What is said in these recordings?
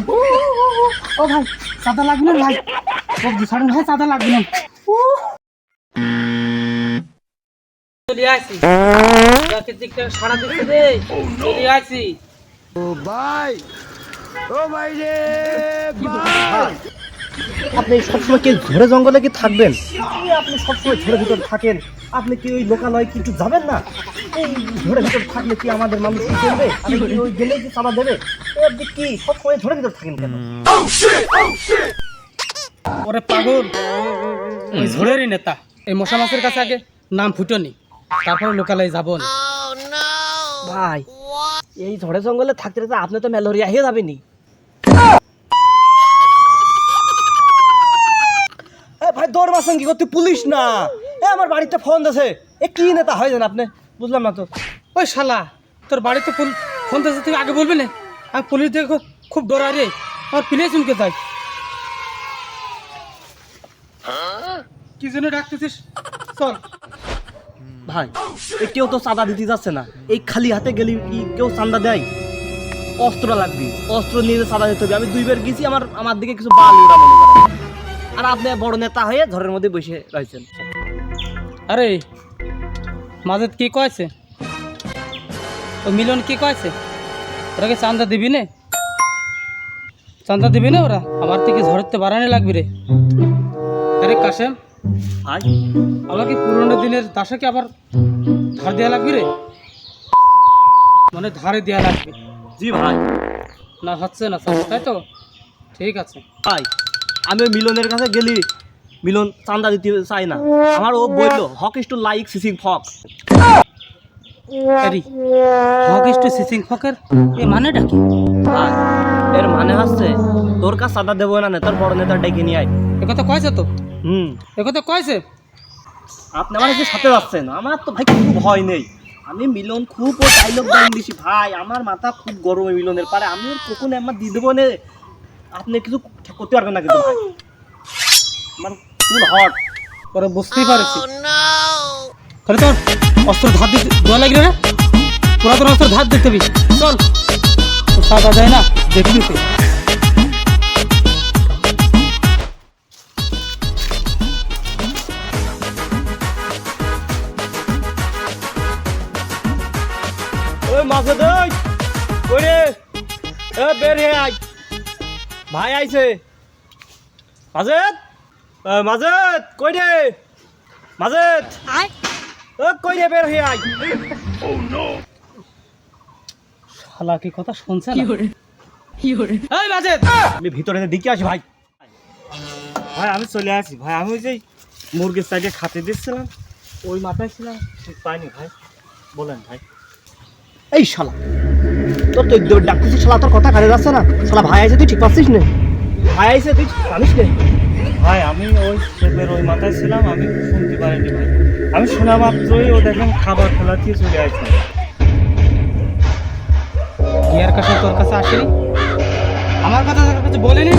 ও ভাই চাঁদা লাগবে না ভাই? সবজি ছাড়ুন ভাই চাঁদা লাগবে না। চলে আসি সারা দিচ্ছে রে চলে আসি আপনি সবসময় কি ঝড়ে জঙ্গলে কি থাকবেন? আপনি সবসময় ঝড়ের ভিতর থাকেন। আপনি কি ওই লোকালয় কি একটু যাবেন না? এই ভিতর থাকলে কি আমাদের মানুষ কি করবে? আপনি কি ওই গেলে কি চাঁদা দেবে? আপনি কি? সবসময় ঝড়ের ভিতর থাকেন কেন? ওরে পাগল ঝোড়েরই নেতা। এই মশা মাছের কাছে আগে নাম ফুটনি তারপরে লোকালয়ে যাব না। ভাই এই ঝড়ে জঙ্গলে থাকতে থাকতে আপনি তো ম্যালেরিয়া হয়ে যাবেনি এ ভাই দৌড় মাসেন কি? করতে পুলিশ না? এ আমার বাড়িতে ফোন আছে এ কি নেতা হয় জান আপনি? বুঝলাম না তো। ওই শালা তোর বাড়িতে ফোন তুই আগে বলবি না? আমি পুলিশ দেখে খুব ডরা রে। আমার প্লেস উনকে যাই কি জন্য ডাকতেছিস? চল। ভাই এ কেউ তো চাঁদা দিতে যাচ্ছে না। এই খালি হাতে গেলে কি কেউ চাঁদা দেয়? অস্ত্র লাগবে। অস্ত্র নিয়ে চাঁদা দিতে হবে। আমি দুইবার গেছি আমার আমার দিকে কিছু বালি মনে করে আর আপনি বড় নেতা হয়ে ঘরের মধ্যে বসে রয়েছেন। আরে মাজেদ কি কয়েছে? ও মিলন কি কয়েছে? ওরাকে চান্দা দিবি না? চান্দা দিবি না ওরা? আমার থেকে ঝড়তে বাড়ানো লাগবে রে। আরে কাশেম। ভাই। আমাকে পুরোনো দিনের দাসাকে আবার ধার দেওয়া লাগবে রে? মানে ধারে দেওয়া লাগবে। জি ভাই। না হচ্ছে না স্যার তাই তো? ঠিক আছে। ভাই। আমি মিলনের কাছে গেলি মিলন চান্দা দিতে চাই না। আমার ও বলল হক ইস টু লাইক সিসিং ফক। হক ইস টু সিসিং ফকের? এ মানেটা কি? এর মানে হচ্ছে তোর কাছে চাঁদা দেবো না নেতার বড় নেতা ডেকে নিয়ে আয়। এ কথা কয়েছে তো? হুম। এ কথা কয়েছে? আপনি আমার যে সাথে যাচ্ছেন। আমার তো ভাই খুব ভয় নেই। আমি মিলন খুব ও ডাইলগ ডাইন দিছি ভাই আমার মাথা খুব গরম মিলনের পারে আমি কখন আমার দিয়ে দেবো নে। আপনি কিছু করতে পারবেন না কিন্তু আমার ফুল হট পরে বুঝতেই পারছি। তাহলে তোর অস্ত্র ধার দিতে দেওয়া লাগবে না। পুরাতন অস্ত্র ধার দিতে হবে চল। সাদা যায় না দেখবি তো ওই মাছে দই ওই রে। এ বের হে আই ভাই আইছে। মাজেদ? মাজেদ কই রে? মাজেদ? ও কই রে বের হে আই শালা কি কথা শুনছে না? এই বাজেদ আমি ভিতরে দিকে আসি ভাই। ভাই আমি চলে আসি ভাই। আমি ওই যে মুরগির সাইডে খাতে দিচ্ছিলাম ওই মাথায় ছিলাম ঠিক পাইনি ভাই। বলেন ভাই। এই শালা। তোর তো একদম ডাকতেছিস শালা তোর কথা কানে যাচ্ছে না। শালা ভাই আইছে তুই ঠিক পাচ্ছিস না? ভাই আইছে তুই জানিস না? ভাই আমি ওই শেপের ওই মাথায় ছিলাম আমি শুনতে পারিনি ভাই। আমি শোনা মাত্রই ও দেখেন খাবার খোলা দিয়ে চলে আসছি গিয়ার কাছে তোর কাছে আসেনি? আমার কথা তোর কাছে বলেনি?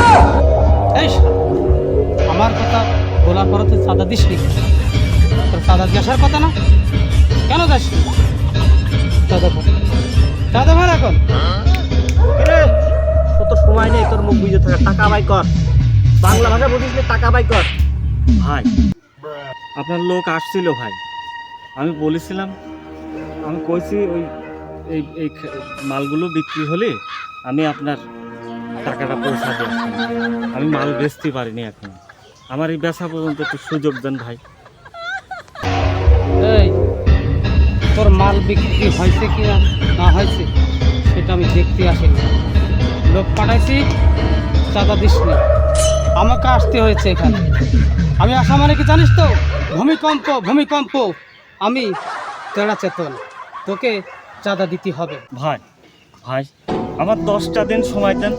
এই শালা, আমার কথা বলার পরে তুই সাদা দিস নি? তোর সাদা দিয়ে আসার কথা না? কেন যাস? সাদা সাদা ভর এখন কত সময় নেই তোর মুখ বুঝে থাকা। টাকা বাই কর। বাংলা ভাষা বুঝিস টাকা বাই কর। ভাই আপনার লোক আসছিল ভাই। আমি বলেছিলাম আমি কইছি ওই এই এই মালগুলো বিক্রি হলে আমি আপনার টাকাটা দেব আমি মাল বেচতে পারিনি এখন। আমার এই বেচা পর্যন্ত একটু সুযোগ দেন ভাই। তোর মাল বিক্রি হয়েছে কি না? না হয়েছে, সেটা আমি দেখতে আসিনি। লোক পাঠাইছি, চাঁদা দিস নি আমাকে আসতে হয়েছে এখানে। আমি আসা মানে কি জানিস তো? ভূমিকম্প ভূমিকম্প। আমি তেরা চেতন। তোকে চাঁদা দিতে হবে। ভাই ভাই, আমার দশটা দিন সময় দেন।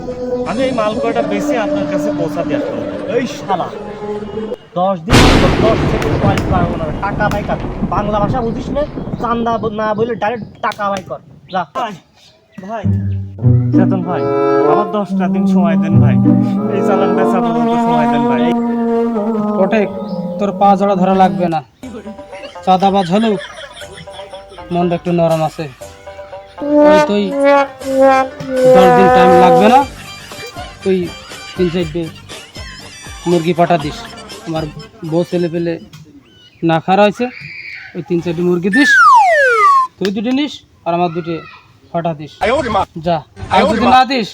আমি এই মাল কয়টা বেশি আপনার কাছে পৌঁছাতে আসব এই শালা। দশ দিন দশ থেকে পয়েন্ট পারব না টাকা বাই কর। বাংলা ভাষা বুঝিস না চান্দা না বলে ডাইরেক্ট টাকা বাই কর। যা। ভাই ভাই। চেতন ভাই আমার দশটা দিন সময় দেন ভাই। এই চালান বেচা পর্যন্ত সময় দেন ভাই। ওঠে তোর পা জোড়া ধরা লাগবে না। চাঁদা চাঁদাবাজ হলেও মনটা একটু নরম আছে। তুই দশ দিন টাইম লাগবে না তুই তিন চারটে মুরগি পাঠা দিস। আমার বউ ছেলে পেলে না খাওয়া হয়েছে। ওই তিন চারটে মুরগি দিস তুই দুটো নিস আর আমার দুটো ফাটা দিস। যা আর যদি না দিস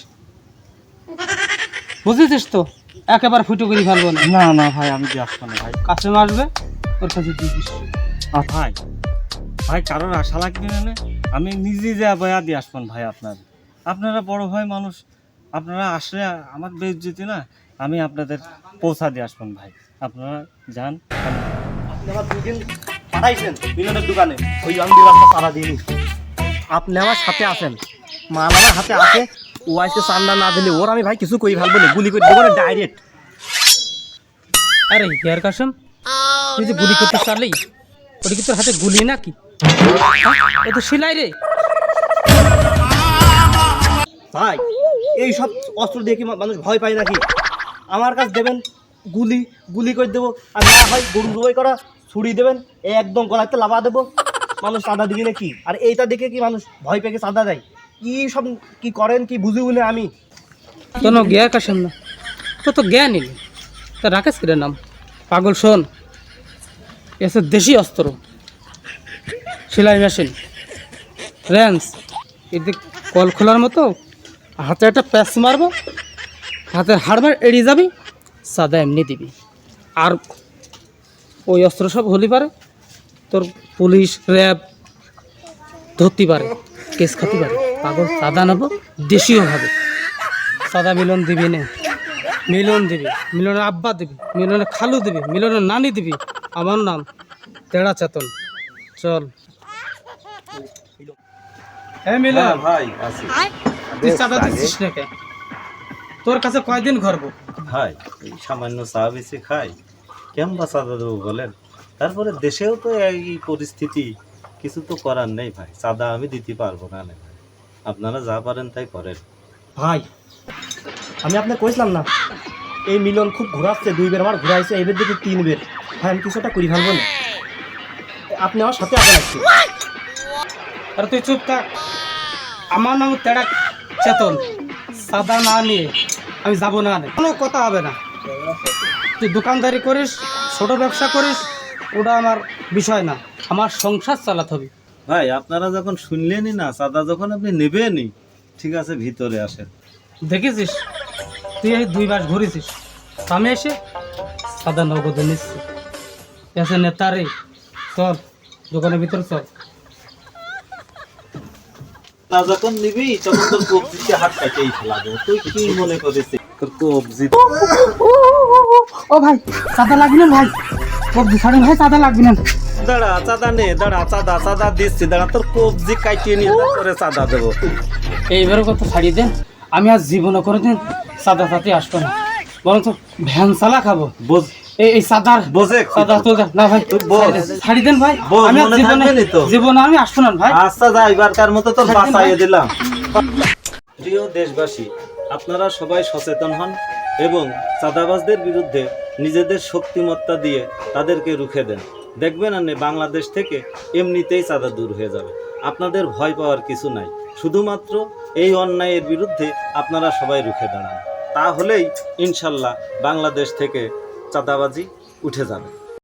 বুঝেছিস তো? একেবারে ফুটো করে ফেলব না। না না ভাই আমি দিয়ে আসব না ভাই। কাস্টমার আসবে ওর কাছে দিয়ে দিস। আর ভাই ভাই কারোর আশা লাগবে না আমি নিজে যা বয়া দিয়ে আসবেন ভাই আপনার। আপনারা বড় ভাই মানুষ আপনারা আসলে আমার বেজ্জতি না। আমি আপনাদের পৌঁছা দিয়ে আসবেন ভাই। আপনারা যান। আপনি আমার দুদিন পাঠাইছেন মিলনের দোকানে। ওই আমি দিলাম তারা দিইনি আপনি আমার সাথে আছেন। মাল আমার হাতে আছে। ও আজকে চান্দা না দিলে ওর আমি ভাই কিছু করি ফেলব না গুলি করে দেবো না ডাইরেক্ট আরে হেয়ার কাসম তুই যে গুলি করতে চালি ওটা কি তোর হাতে গুলি নাকি? ও তো সেলাই রে। ভাই এই সব অস্ত্র দিয়ে কি মানুষ ভয় পায় নাকি? আমার কাছে দেবেন গুলি গুলি করে দেবো। আর না হয় গরু জবাই করা, ছুরি দেবেন এই একদম গলাতে লাভা দেবো। মানুষ চাঁদা দিবি নাকি? আর এইটা দেখে কি মানুষ ভয় পেয়ে চাঁদা দেয়? কি সব, কি করেন, কি বুঝি বলে আমি? কোনো জ্ঞার কাসম না তো তো জ্ঞান নেই। তা রাকেশ কিরে নাম? পাগল, শোন। এসে দেশি অস্ত্র। সেলাই মেশিন। রেঞ্জ। এদিকে কল খোলার মতো হাতে একটা প্যাচ মারবো হাতের হাড়বার এড়িয়ে যাবি সাদা এমনি দিবি। আর ওই অস্ত্র সব হলি পারে তোর পুলিশ র্যাব ধরতে পারে কেস খাতে পারে। পাগল সাদা নেব দেশীয় হবে। সাদা মিলন দিবি না। মিলন দিবি মিলনের আব্বা দিবি মিলনের খালু দিবি মিলনের নানি দিবি। আমার নাম তেড়া চেতন। চল। হ্যাঁ মিলন। ভাই তুই চাঁদা দিচ্ছিস না কে? তোর কাছে কয়দিন ঘরবো? ভাই এই সামান্য চা বেশি খাই। কেমন চাঁদা দেবো বলেন? তারপরে দেশেও তো এই পরিস্থিতি কিছু তো করার নেই ভাই। চাঁদা আমি দিতে পারব না নে ভাই। আপনারা যা পারেন তাই করেন। ভাই আমি আপনাকে কইছিলাম না এই মিলন খুব ঘোরাচ্ছে দুই বের আমার ঘুরাইছে এবার দেখি তিন বের। ভাই আমি কিছুটা করি ফেলব না। আপনি আমার সাথে আছেন আজকে। আর তুই চুপ থাক। আমার নাম তেড়া চেতন। সাদা না নিয়ে আমি যাব না। কোনো কথা হবে না। তুই দোকানদারি করিস ছোট ব্যবসা করিস ওটা আমার বিষয় না। আমার সংসার চালাতে হবে। ভাই আপনারা যখন শুনলেনই না চাঁদা যখন আপনি নেবেনই ঠিক আছে ভিতরে আসেন। দেখেছিস? তুই এই দুই মাস ঘুরেছিস। আমি এসে সাদা নগদ নিচ্ছি এসে নেতারে চল দোকানের ভিতরে চল। তা যখন নিবি তখন তোর কবজিতে হাত কাটেই ফেলাবো। তুই কি মনে করিস? তোর কবজি ও ভাই চাঁদা লাগবে না ভাই। কবজি ছাড়েন ভাই চাঁদা লাগবে না দাঁড়া চাঁদা নে দাঁড়া চাঁদা চাঁদা দিচ্ছি। দাঁড়া তোর কবজি কাটিয়ে নিয়ে করে চাঁদা দেবো। এইবারও কত ছাড়িয়ে দেন। আমি আর জীবনে করে দিন সাদা সাথে আসব না। বরঞ্চ ভ্যান চালা খাব। বোঝ এই সাদার বোঝে সাদা তো দেন। না ভাই ছাড়ি দেন ভাই। আমি আর জীবনে তো? জীবনে আমি আসব না ভাই। আচ্ছা যা এবারকার মতো বাঁচাইয়ে দিলাম। প্রিয় দেশবাসী আপনারা সবাই সচেতন হন এবং চাঁদাবাজদের বিরুদ্ধে নিজেদের শক্তিমত্তা দিয়ে তাদেরকে রুখে দেন। দেখবেন আনে বাংলাদেশ থেকে এমনিতেই চাঁদা দূর হয়ে যাবে। আপনাদের ভয় পাওয়ার কিছু নাই। শুধুমাত্র এই অন্যায়ের বিরুদ্ধে আপনারা সবাই রুখে দাঁড়ান। তাহলেই ইনশাল্লাহ বাংলাদেশ থেকে চাঁদাবাজি উঠে যাবে।